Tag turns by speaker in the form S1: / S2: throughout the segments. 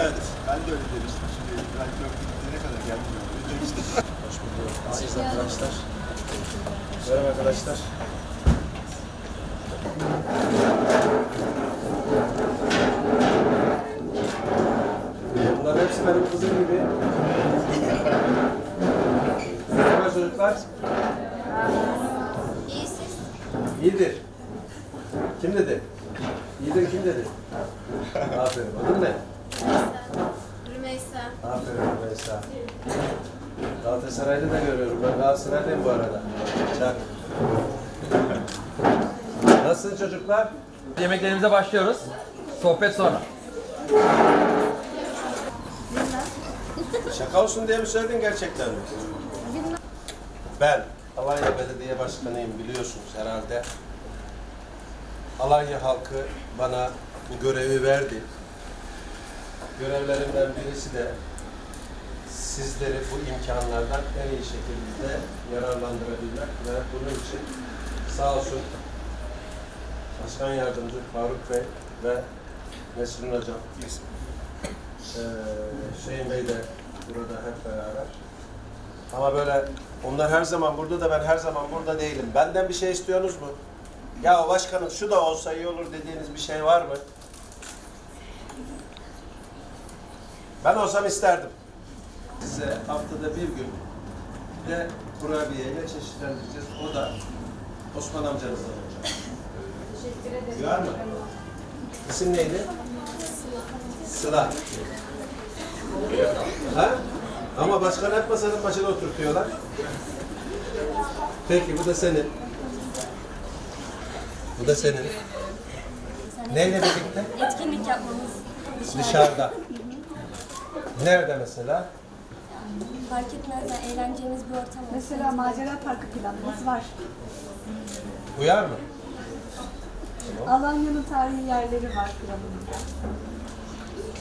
S1: Evet, ben de öyle demiştim. Şimdi İbrahim Köprü gidene kadar geldim. Öyle demiştim.
S2: Hoş bulduk. Aziz arkadaşlar. Merhaba arkadaşlar. Bunlar hepsi benim kızım gibi. Merhaba çocuklar.
S3: İyi siz.
S2: İyidir. Kim dedi? İyidir kim dedi? Aferin. Adın ne?
S3: Rümeysa.
S2: Aferin Rümeysa. Galatasaray'da da görüyorum. Ben Galatasaray'dayım bu arada. Çak. Nasılsın çocuklar?
S4: Yemeklerimize başlıyoruz. Sohbet sonra.
S2: Şaka olsun diye mi söyledin gerçekten mi? Ben Alanya Belediye Başkanıyım biliyorsunuz herhalde. Alanya halkı bana bu görevi verdi. Görevlerimden birisi de sizleri bu imkanlardan en iyi şekilde yararlandırabilmek ve bunun için sağ olsun Başkan Yardımcı Faruk Bey ve Nesrin Hocam ee, Hüseyin Bey de burada hep beraber. Ama böyle onlar her zaman burada da ben her zaman burada değilim. Benden bir şey istiyorsunuz mu? Ya başkanım şu da olsa iyi olur dediğiniz bir şey var mı? Ben olsam isterdim. Size haftada bir gün de kurabiyeyle çeşitlendireceğiz. O da Osman amcanızdan olacak.
S3: Teşekkür ederim.
S2: Var mı? İsim neydi? Sıla. Ha? Ama başkan hep masanın başına oturtuyorlar. Peki bu da senin. Bu da senin. Neyle birlikte?
S3: Etkinlik yapmamız
S2: Dışarıda. Nerede mesela?
S3: fark etmez yani eğleneceğimiz bir ortam olsun.
S5: Mesela macera parkı planımız var.
S2: Uyar mı?
S5: Alanya'nın tarihi yerleri var planımızda.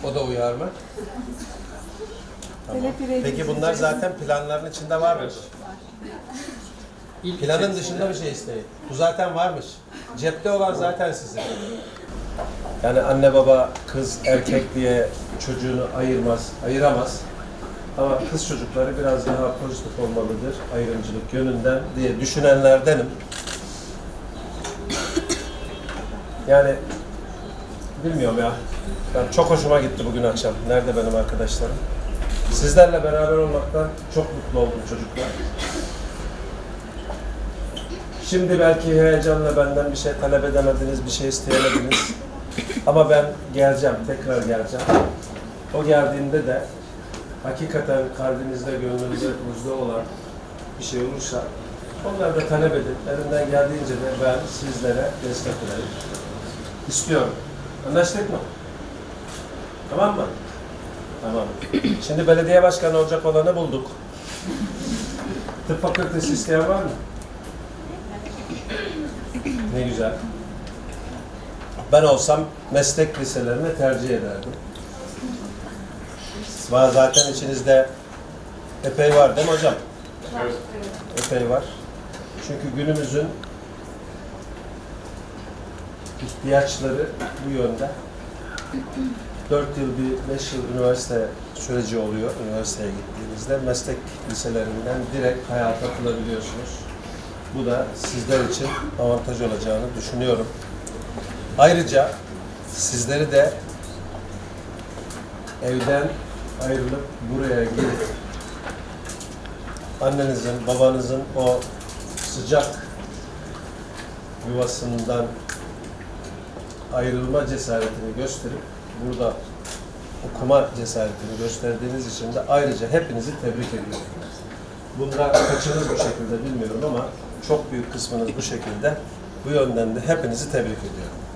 S2: O da uyar mı?
S5: Telepire
S2: Peki bunlar zaten planların içinde varmış. Planın dışında bir şey isteyin. Bu zaten varmış. Cepte olan zaten sizin. Yani anne baba kız erkek diye çocuğunu ayırmaz, ayıramaz. Ama kız çocukları biraz daha pozitif olmalıdır ayrımcılık yönünden diye düşünenlerdenim. Yani bilmiyorum ya. Ben çok hoşuma gitti bugün akşam. Nerede benim arkadaşlarım? Sizlerle beraber olmaktan çok mutlu oldum çocuklar. Şimdi belki heyecanla benden bir şey talep edemediniz, bir şey isteyemediniz. Ama ben geleceğim, tekrar geleceğim. O geldiğinde de hakikaten kalbinizde, gönlünüzde, buzda olan bir şey olursa onları da talep edin. Elimden geldiğince de ben sizlere destek olayım. İstiyorum. Anlaştık mı? Tamam mı? Tamam. Şimdi belediye başkanı olacak olanı bulduk. Tıp fakültesi isteyen var mı? Ne güzel. Ben olsam meslek liselerini tercih ederdim. Var zaten içinizde epey var değil mi hocam? Epey var. Çünkü günümüzün ihtiyaçları bu yönde. 4 yıl, bir 5 yıl üniversite süreci oluyor. Üniversiteye gittiğinizde meslek liselerinden direkt hayata atılabiliyorsunuz. Bu da sizler için avantaj olacağını düşünüyorum. Ayrıca sizleri de evden ayrılıp buraya gelip annenizin, babanızın o sıcak yuvasından ayrılma cesaretini gösterip burada okuma cesaretini gösterdiğiniz için de ayrıca hepinizi tebrik ediyorum. Bunda kaçınız bu şekilde bilmiyorum ama çok büyük kısmınız bu şekilde. Bu yönden de hepinizi tebrik ediyorum.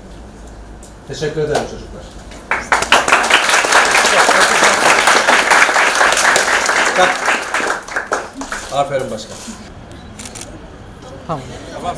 S2: Teşekkür ederim çocuklar. Kalk. Aferin başkan.
S4: Tamam.
S2: Tamam.